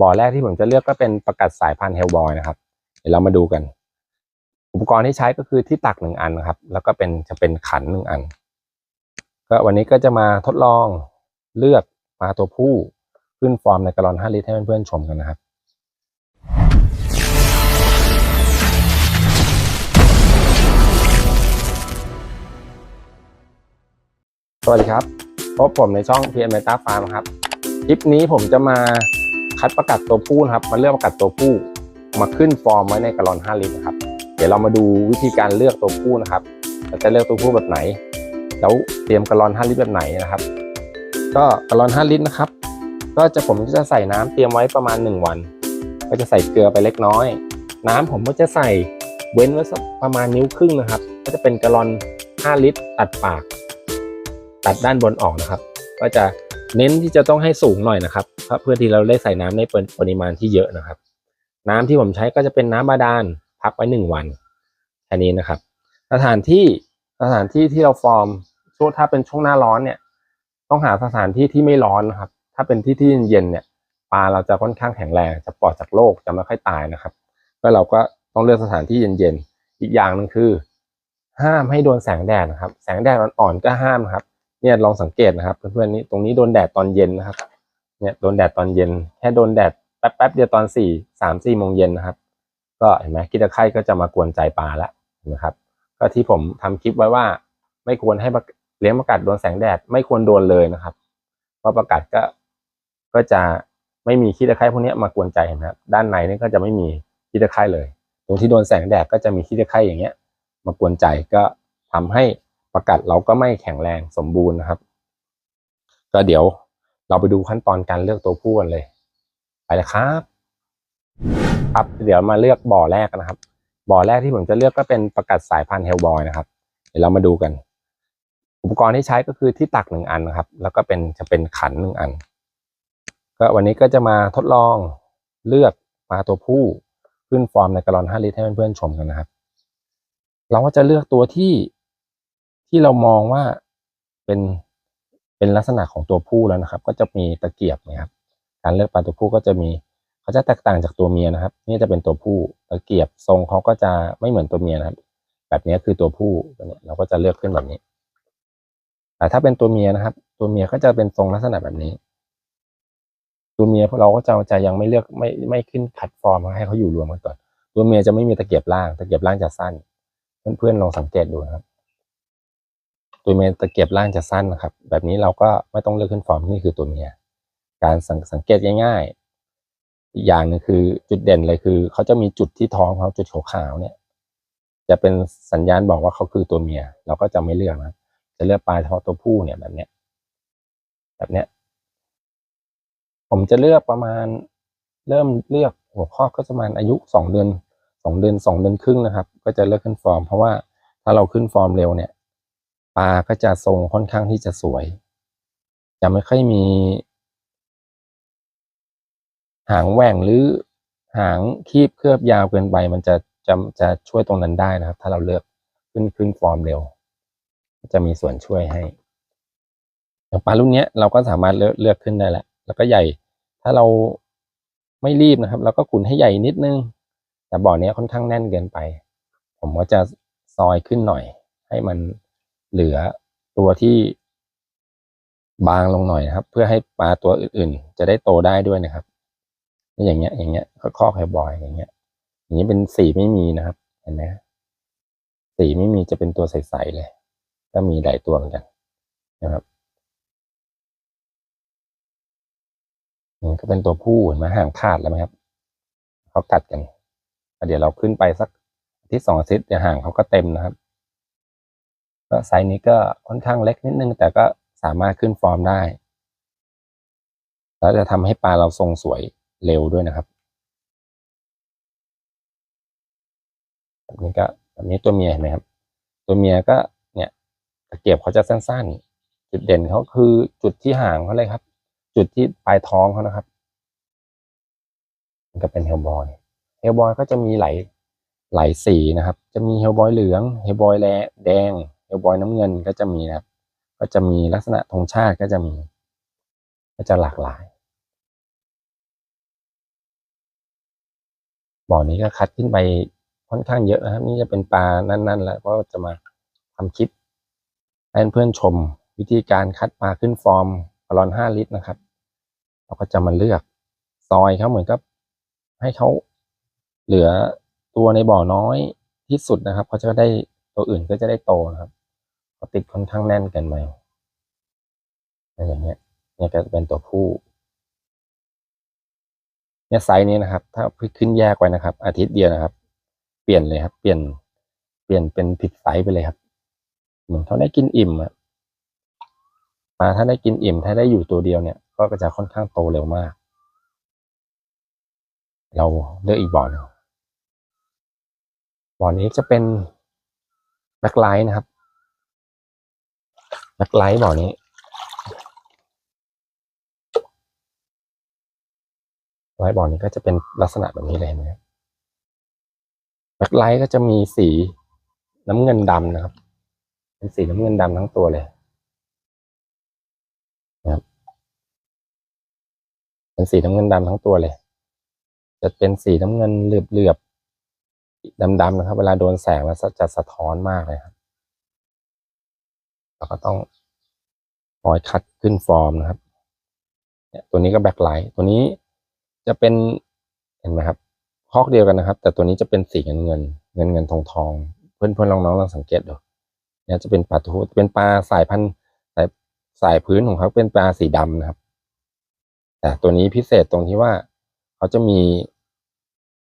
บ่อแรกที่ผมจะเลือกก็เป็นประกัดสายพันธุ์เฮลบอยนะครับ เดี๋ยวเรามาดูกัน อุปกรณ์ที่ใช้ก็คือที่ตักหนึ่งอันนะครับ แล้วก็เป็นจะเป็นขันหนึ่งอัน ก็วันนี้ก็จะมาทดลองเลือกปลาตัวผู้ขึ้นฟอร์มในกระลอน 5 ลิตรให้เพื่อนๆชมกันนะครับสวัสดีครับ พบผมในช่อง p m Meta Farm ครับ คลิปนี้ผมจะมา คัดประกัดตัวผู้นะครับมาเลือกประกัดตัวผู้มาขึ้นฟอร์มไว้ในกระลอน 5 ลิตรนะครับ เดี๋ยวเรามาดูวิธีการเลือกตัวผู้นะครับเราจะเลือกตัวผู้แบบไหน แล้วเตรียมกระลอน 5 ลิตรแบบไหนนะครับ ก็กระลอน 5 ลิตรนะครับ ก็จะผมจะใส่น้ำเตรียมไว้ประมาณ 1 วัน ก็จะใส่เกลือไปเล็กน้อย น้ำผมก็จะใส่เว้นไว้สักประมาณนิ้วครึ่งนะครับ ก็จะเป็นกระลอน 5 ลิตร ตัดปาก ตัดด้านบนออกนะครับ ก็จะเน้นที่จะต้องให้สูงหน่อยนะครับ เพื่อที่เราได้ใส่น้ำในปริมาณที่เยอะนะครับ น้ำที่ผมใช้ก็จะเป็นน้ำบาดาลพักไว้หนึ่งวันแค่นี้นะครับ สถานที่สถานที่ที่เราฟอร์มช่วงถ้าเป็นช่วงหน้าร้อนเนี่ย ต้องหาสถานที่ที่ไม่ร้อนนะครับ ถ้าเป็นที่ที่เย็นเนี่ยปลาเราจะค่อนข้างแข็งแรงจะปลอดจากโรคจะไม่ค่อยตายนะครับ ก็เราก็ต้องเลือกสถานที่เย็นๆอีกอย่างหนึ่งคือ ห้ามให้โดนแสงแดดนะครับ แสงแดดอ่อนๆก็ห้ามนะครับ เนี่ยลองสังเกตนะครับเพื่อนๆนี่ตรงนี้โดนแดดตอนเย็นนะครับ เนี่ยโดนแดดตอนเย็น แค่โดนแดดแป๊บๆเดียวตอนสี่สามสี่โมงเย็นนะครับ ก็เห็นไหมคิดตะไคร่ก็จะมากวนใจปลาแล้วนะครับ ก็ที่ผมทำคลิปไว้ว่า ไม่ควรให้เลี้ยงประกัดโดนแสงแดดไม่ควรโดนเลยนะครับ เพราะประกัดก็ก็จะไม่มีขี้ตะไคร่พวกนี้มากวนใจเห็นไหมครับด้านในนี่ก็จะไม่มีขี้ตะไคร่เลย ตรงที่โดนแสงแดดก็จะมีขี้ตะไคร่อย่างเงี้ย มากวนใจก็ทำให้ประกัดเราก็ไม่แข็งแรงสมบูรณ์นะครับ ก็เดี๋ยว เราไปดูขั้นตอนการเลือกตัวผู้กันเลย ไปเลยครับ ครับเดี๋ยวมาเลือกบ่อแรกนะครับ บ่อแรกที่ผมจะเลือกก็เป็นประกัดสายพันธุ์เฮลบอยนะครับ เดี๋ยวเรามาดูกัน อุปกรณ์ที่ใช้ก็คือที่ตักหนึ่งอันนะครับ แล้วก็เป็นจะเป็นขันหนึ่งอัน ก็วันนี้ก็จะมาทดลองเลือกปลาตัวผู้ขึ้นฟอร์มในกระลอน5ลิตรให้เพื่อนๆชมกันนะครับ เราก็จะเลือกตัวที่ที่เรามองว่าเป็น เป็นลักษณะของตัวผู้แล้วนะครับ ก็จะมีตะเกียบนะครับการเลือกปลาตัวผู้ก็จะมีเขาจะแตกต่างจากตัวเมียนะครับ นี่จะเป็นตัวผู้ตะเกียบทรงเขาก็จะไม่เหมือนตัวเมียนะครับ แบบนี้คือตัวผู้ตัวเนี้เราก็จะเลือกขึ้นแบบนี้แต่ถ้าเป็นตัวเมียนะครับ ตัวเมียก็จะเป็นทรงลักษณะแบบนี้ ตัวเมียเราก็จะจะยังไม่เลือกไม่ไม่ขึ้นคัดฟอร์มให้เขาอยู่รวมกันก่อนตัวเมียจะไม่มีตะเกียบล่าง ตะเกียบล่างจะสั้น เพื่อนๆลองสังเกตดูนะครับ ตัวเมียตะเกียบล่างจะสั้นนะครับ แบบนี้เราก็ไม่ต้องเลือกขึ้นฟอร์มนี่คือตัวเมีย การสังสังเกตง่ายๆ อีกอย่างหนึงคือจุดเด่นเลยคือ เขาจะมีจุดที่ท้องเขาจุดขาวๆเนี่ย จะเป็นสัญญาณบอกว่าเขาคือตัวเมีย เราก็จะไม่เลือกนะ จะเลือกปลาเฉพาะตัวผู้เนี่ยแบบเนี้ย แบบเนี้ย ผมจะเลือกประมาณเริ่มเลือกหัวข้อก็ประมาณอายุสองเดือนสองเดือนสองเดือนครึ่งนะครับ ก็จะเลือกขึ้นฟอร์ม เพราะว่าถ้าเราขึ้นฟอร์มเร็วเนี่ย ปลาก็จะทรงค่อนข้างที่จะสวย จะไม่ค่อยมี หางแหว่งหรือหางคีบเคลือบยาวเกินไป มันจะจะจะช่วยตรงนั้นได้นะครับ ถ้าเราเลือกขึ้นขึ้นฟอร์มเร็ว จะมีส่วนช่วยให้อย่างปลารุ่นนี้เราก็สามารถเลือกเลือกขึ้นได้แหละ แล้วก็ใหญ่ ถ้าเราไม่รีบนะครับเราก็ขุนให้ใหญ่นิดนึง แต่บ่อนี้ค่อนข้างแน่นเกินไป ผมก็จะซอยขึ้นหน่อย ให้มัน เหลือตัวที่บางลงหน่อยนะครับ เพื่อให้ปลาตัวอื่นๆ จะได้โตได้ด้วยนะครับอย่างเงี้ย อย่างเงี้ยข้อไข่บอยอย่างเงี้ย อย่างนี้เป็นสีไม่มีนะครับ เห็นไหมสีไม่มีจะเป็นตัวใสๆเลย ก็มีหลายตัวเหมือนกันนะครับนี่ก็เป็นตัวผู้เห็นไหมห่างขาดแล้วไหมครับเขากัดกันเดี๋ยวเราขึ้นไปสักอาทิตย์สองอาทิตย์เดี๋ยวห่างเขาก็เต็มนะครับ ก็ไซส์นี้ก็ค่อนข้างเล็กนิดนึง แต่ก็สามารถขึ้นฟอร์มได้ แล้วจะทำให้ปลาเราทรงสวยเร็วด้วยนะครับแบบนี้ก็แบบนี้ตัวเมียเห็นไหมครับ ตัวเมียก็เนี่ยตะเกียบเขาจะสั้นๆ จุดเด่นเขาคือจุดที่ห่างเขาเลยครับ จุดที่ปลายท้องเขานะครับมันก็เป็นเฮลบอยเฮลบอยก็จะมีหลายหลายสีนะครับ จะมีเฮลบอยเหลือง เฮลบอยแแดง เฮลบอยน้ำเงินก็จะมีนะครับ ก็จะมีลักษณะธงชาติก็จะมี ก็จะหลากหลาย บ่อนี้ก็คัดขึ้นไปค่อนข้างเยอะนะครับ นี่จะเป็นปลานั่นๆ แล้วก็จะมาทำคลิปให้เพื่อนชม วิธีการคัดปลาขึ้นฟอร์มกะลอนห้าลิตรนะครับ เราก็จะมาเลือกซอยเขาเหมือนกับให้เขาเหลือตัวในบ่อน้อยที่สุดนะครับเขาจะได้ตัวอื่นก็จะได้โตนะครับ เขาติดค่อนข้างแน่นกันไปอย่างเงี้ยเนี่ยก็จะเป็นตัวผู้เนี่ยไซส์นี้นะครับ ถ้าขึ้นแยกไว้นะครับ อาทิตย์เดียวนะครับ เปลี่ยนเลยครับ เปลี่ยน เปลี่ยนเป็นผิดไซส์ไปเลยครับ เหมือนเขาได้กินอิ่มอะปลาถ้าได้กินอิ่ม ถ้าได้อยู่ตัวเดียวเนี่ย ก็จะค่อนข้างโตเร็วมาก เราเลือกอีกบ่อนึงบ่อนี้จะเป็นแบ็คไลท์นะครับ แบ็คไลท์บ่อนี้ไว้บ่อนี้ก็จะเป็นลักษณะแบบนี้เลยเห็นไหมครับแบ็คไลท์ก็จะมีสีน้ำเงินดำนะครับ เป็นสีน้ำเงินดำทั้งตัวเลยนะครับ เป็นสีน้ำเงินดำทั้งตัวเลย จะเป็นสีน้ำเงินเหลือบๆดำๆนะครับ เวลาโดนแสงแล้วจะสะท้อนมากเลยครับ เราก็ต้องคอยคัดขึ้นฟอร์มนะครับเนี่ยตัวนี้ก็แบ็คไลท์ตัวนี้จะเป็นเห็นไหมครับคอกเดียวกันนะครับ แต่ตัวนี้จะเป็นสีเงินเงินเงินเงินทองทองเพื่อนเพื่อนลองน้องลองสังเกตดูเนี่ยจะเป็นปลาทูเป็นปลาสายพันธุ์สายสายพื้นของเขาเป็นปลาสีดำนะครับ แต่ตัวนี้พิเศษตรงที่ว่าเขาจะมี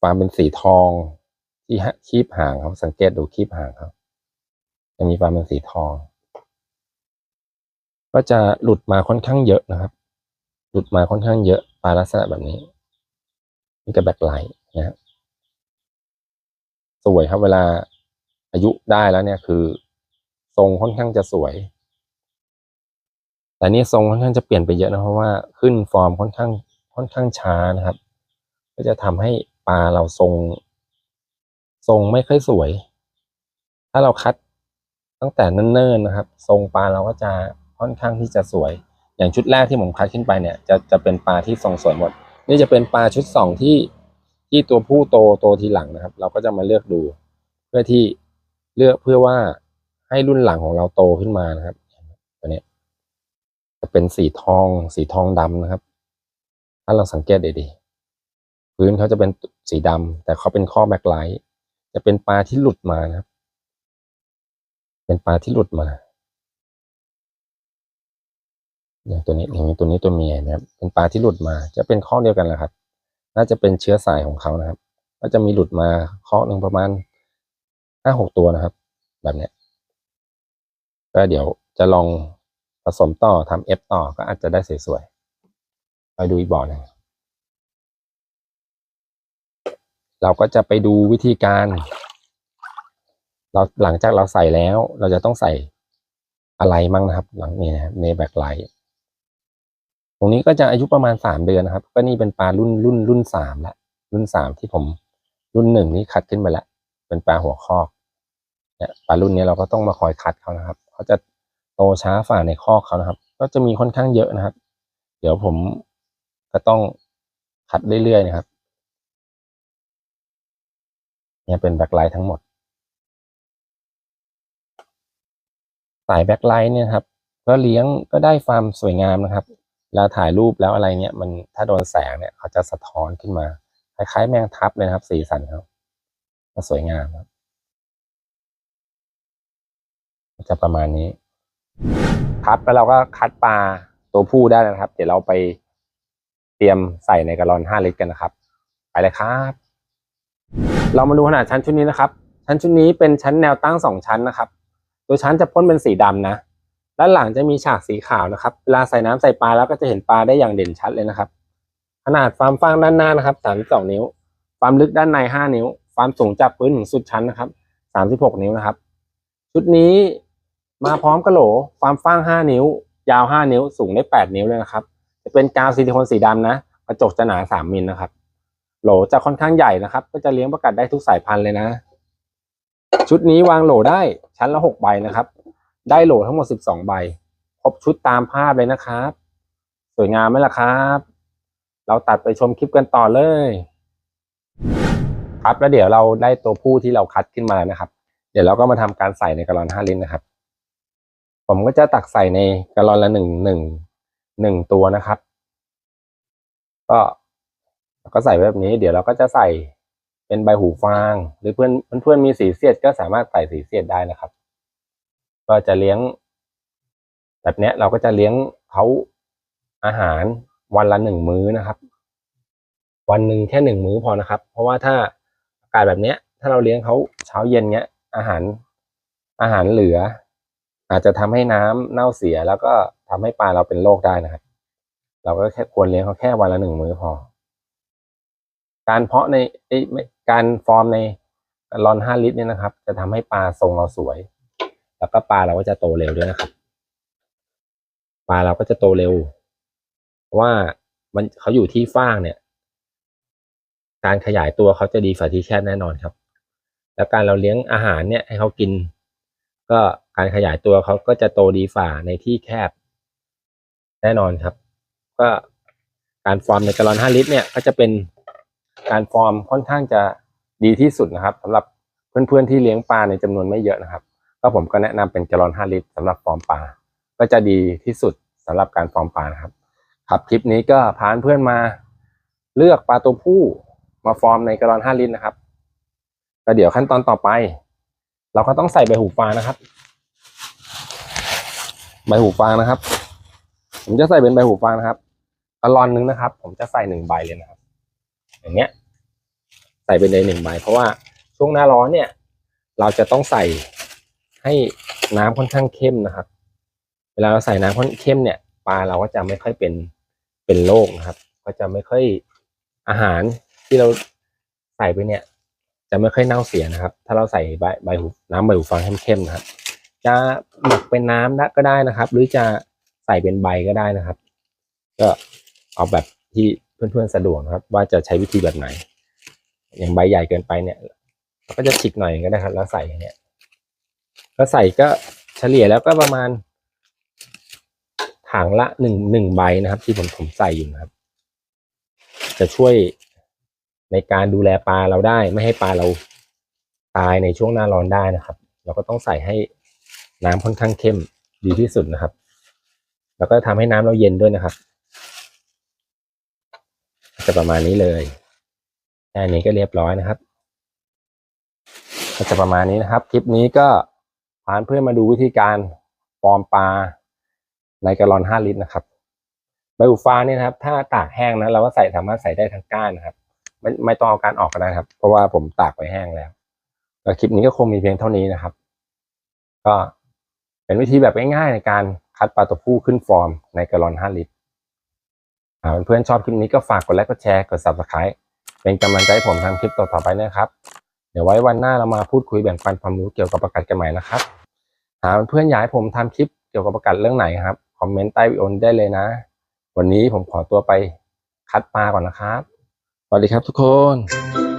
ความเป็นสีทองที่คีบหางเขาสังเกตดูคีบหางเขาจะมีความเป็นสีทอง ก็จะหลุดมาค่อนข้างเยอะนะครับ หลุดมาค่อนข้างเยอะปลาลักษณะแบบนี้นี่ก็แบ็คไลท์นะครับสวยครับเวลาอายุได้แล้วเนี่ยคือ ทรงค่อนข้างจะสวย แต่นี่ทรงค่อนข้างจะเปลี่ยนไปเยอะนะเพราะว่าขึ้นฟอร์มค่อนข้างค่อนข้างช้านะครับ ก็จะทำให้ปลาเราทรง ทรงไม่ค่อยสวย ถ้าเราคัดตั้งแต่เนิ่นๆนะครับ ทรงปลาเราก็จะ ค่อนข้างที่จะสวย อย่างชุดแรกที่ผมคัดขึ้นไปเนี่ยจะจะเป็นปลาที่ทรงสวยหมด นี่จะเป็นปลาชุดสองที่ที่ตัวผู้โตโตทีหลังนะครับ เราก็จะมาเลือกดู เพื่อที่เลือกเพื่อว่าให้รุ่นหลังของเราโตขึ้นมานะครับตัวนี้จะเป็นสีทอง สีทองดำนะครับ ถ้าเราสังเกตดีๆพื้นเขาจะเป็นสีดำแต่เขาเป็นข้อแบ็คไลท์จะเป็นปลาที่หลุดมานะครับ เป็นปลาที่หลุดมา อย่างตัวนี้อย่างนี้ตัวนี้ตัวเมียนะครับ เป็นปลาที่หลุดมาจะเป็นข้อเดียวกันแหละครับ น่าจะเป็นเชื้อสายของเขานะครับ ก็จะมีหลุดมาข้อหนึ่งประมาณห้าหกตัวนะครับ แบบเนี้ยก็เดี๋ยวจะลองผสมต่อทำเอฟต่อก็อาจจะได้สวยๆไปดูอีกบ่อหนึ่งเราก็จะไปดูวิธีการ เราหลังจากเราใส่แล้ว เราจะต้องใส่อะไรมั่งนะครับ หลังนี้นะครับในแบ็คไลท์ รงนี้ก็จะอายุประมาณสามเดือนนะครับ ก็นี่เป็นปลารุ่นรุ่นรุ่นสามละรุ่นสามที่ผมรุ่นหนึ่งนี่คัดขึ้นไปแล้วเป็นปลาหัวคอกเนี่ยปลารุ่นนี้เราก็ต้องมาคอยคัดเขานะครับเขาจะโตช้าฝ่าในคอกเขานะครับ ก็จะมีค่อนข้างเยอะนะครับ เดี๋ยวผมก็ต้องคัดเรื่อยๆนะครับ เนี่ยเป็นแบ็คไลท์ทั้งหมด สายแบ็คไลท์เนี่ยครับ ก็เลี้ยงก็ได้ความสวยงามนะครับ เวลาถ่ายรูปแล้วอะไรเนี่ยมันถ้าโดนแสงเนี่ยเขาจะสะท้อนขึ้นมาคล้ายๆแมงทับเลยครับสีสันเขาก็สวยงามครับจะประมาณนี้ ครับแล้วเราก็คัดปลาตัวผู้ได้นะครับ เดี๋ยวเราไปเตรียมใส่ในกระลอนห้าลิตรกันนะครับ ไปเลยครับ เรามาดูขนาดชั้นชุดนี้นะครับ ชั้นชุดนี้เป็นชั้นแนวตั้งสองชั้นนะครับ ตัวชั้นจะพ่นเป็นสีดำนะ ด้านหลังจะมีฉากสีขาวนะครับเวลาใส่น้ำใส่ปลาแล้วก็จะเห็นปลาได้อย่างเด่นชัดเลยนะครับ ขนาดความฟางด้านหน้านะครับ32นิ้ว ความลึกด้านใน 5 นิ้ว ความสูงจากพื้นถึงสุดชั้นนะครับ36นิ้วนะครับ ชุดนี้มาพร้อมกระโหลความฟาง 5 นิ้ว ยาว 5 นิ้ว สูงได้ 8 นิ้วเลยนะครับ จะเป็นกาวซิลิโคนสีดำนะกระจกจะหนา 3มิลนะครับ โหลจะค่อนข้างใหญ่นะครับ ก็จะเลี้ยงประกัดได้ทุกสายพันธุ์เลยนะ ชุดนี้วางโหลได้ชั้นละ 6 ใบนะครับ ได้โหลทั้งหมด 12 ใบ ครบชุดตามภาพเลยนะครับ สวยงามไหมล่ะครับ เราตัดไปชมคลิปกันต่อเลย ครับแล้วเดี๋ยวเราได้ตัวผู้ที่เราคัดขึ้นมาแล้วนะครับ เดี๋ยวเราก็มาทำการใส่ในกะลอนห้าลิตรนะครับ ผมก็จะตักใส่ในกะลอนละหนึ่งหนึ่งหนึ่งตัวนะครับ ก็ก็ใส่แบบนี้ เดี๋ยวเราก็จะใส่เป็นใบหูฟาง หรือเพื่อนเพื่อนมีสีเสียดก็สามารถใส่สีเสียดได้นะครับ ก็จะเลี้ยง แบบเนี้ยเราก็จะเลี้ยงเขาอาหารวันละหนึ่งมื้อนะครับ วันหนึ่งแค่หนึ่งมื้อพอนะครับ เพราะว่าถ้าอากาศแบบเนี้ย ถ้าเราเลี้ยงเขาเช้าเย็นเนี้ย อาหารอาหารเหลือ อาจจะทำให้น้ำเน่าเสียแล้วก็ทำให้ปลาเราเป็นโรคได้นะครับ เราก็แค่ควรเลี้ยงเขาแค่วันละหนึ่งมื้อพอ การเพาะในเอ้ไม่การฟอร์มในลอนห้าลิตรเนี่ยนะครับ จะทำให้ปลาทรงเราสวย แล้วก็ปลาเราก็จะโตเร็วด้วยนะครับ ปลาเราก็จะโตเร็ว เพราะว่ามันเขาอยู่ที่ฟางเนี่ย การขยายตัวเขาจะดีฝ่าที่แคบแน่นอนครับ แล้วการเราเลี้ยงอาหารเนี่ยให้เขากิน ก็การขยายตัวเขาก็จะโตดีฝ่าในที่แคบ แน่นอนครับ ก็การฟอร์มในกะลอนห้าลิตรเนี่ยก็จะเป็นการฟอร์มค่อนข้างจะดีที่สุดนะครับสำหรับเพื่อนๆที่เลี้ยงปลาในจำนวนไม่เยอะนะครับ ก็ผมก็แนะนำเป็นกะลอนห้าลิตรสำหรับฟอร์มปลาก็จะดีที่สุดสำหรับการฟอร์มปลานะครับครับคลิปนี้ก็พานเพื่อนมาเลือกปลาตัวผู้มาฟอร์มในกะลอนห้าลิตรนะครับก็เดี๋ยวขั้นตอนต่อไป เราก็ต้องใส่ใบหูฟางนะครับ ใบหูฟางนะครับ ผมจะใส่เป็นใบหูฟางนะครับกลอนนึงนะครับ ผมจะใส่หนึ่งใบเลยนะครับ อย่างเงี้ย ใส่ไปเลยหนึ่งใบเพราะว่าช่วงหน้าร้อนเนี่ย เราจะต้องใส่ ให้น้ำค่อนข้างเข้มนะครับ เวลาเราใส่น้ำค่อนเข้มเนี่ยปลาเราก็จะไม่ค่อยเป็นเป็นโรคนะครับ ก็จะไม่ค่อยอาหารที่เราใส่ไปเนี่ย จะไม่ค่อยเน่าเสียนะครับ ถ้าเราใส่ใบใบหูน้ำใบหูฟางเข้มๆนะครับ จะหมักเป็นน้ำได้ก็ได้นะครับ หรือจะใส่เป็นใบก็ได้นะครับ ก็เอาแบบที่เพื่อนๆสะดวกนะครับ ว่าจะใช้วิธีแบบไหน อย่างใบใหญ่เกินไปเนี่ยเราก็จะฉีกหน่อยก็ได้ครับ แล้วใส่เนี่ย ก็ใส่ก็เฉลี่ยแล้วก็ประมาณถังละหนึ่งหนึ่งใบนะครับ ที่ผมผมใส่อยู่นะครับ จะช่วยในการดูแลปลาเราได้ ไม่ให้ปลาเราตายในช่วงหน้าร้อนได้นะครับ เราก็ต้องใส่ให้น้ำค่อนข้างเข้มดีที่สุดนะครับ แล้วก็ทำให้น้ำเราเย็นด้วยนะครับ จะประมาณนี้เลยแค่นี้ก็เรียบร้อยนะครับ ก็จะประมาณนี้นะครับ คลิปนี้ก็ พาเพื่อนมาดูวิธีการฟอมปลาในกะลอนห้าลิตรนะครับ ใบหูฟ้านี่นะครับ ถ้าตากแห้งนะเราก็ใส่สามารถใส่ได้ทั้งก้านนะครับ ไม่ไม่ต้องเอาการออกก็ได้ครับ เพราะว่าผมตากไว้แห้งแล้วแล้วคลิปนี้ก็คงมีเพียงเท่านี้นะครับ ก็เป็นวิธีแบบง่ายๆในการคัดปลาตัวผู้ขึ้นฟอร์มในกะลอนห้าลิตรอ่าเพื่อนๆชอบคลิปนี้ก็ฝากกดไลค์กดแชร์กด subscribe เป็นกำลังใจให้ผมทำคลิปต่อๆไปนะครับ เดี๋ยวไว้วันหน้าเรามาพูดคุยแบ่งปันความรู้เกี่ยวกับประกาศกันใหม่นะครับ หาเพื่อนๆอยากให้ผมทำคลิปเกี่ยวกับประกาศเรื่องไหนครับ คอมเมนต์ใต้วิดีโอนได้เลยนะ วันนี้ผมขอตัวไปคัดปลาก่อนนะครับ สวัสดีครับทุกคน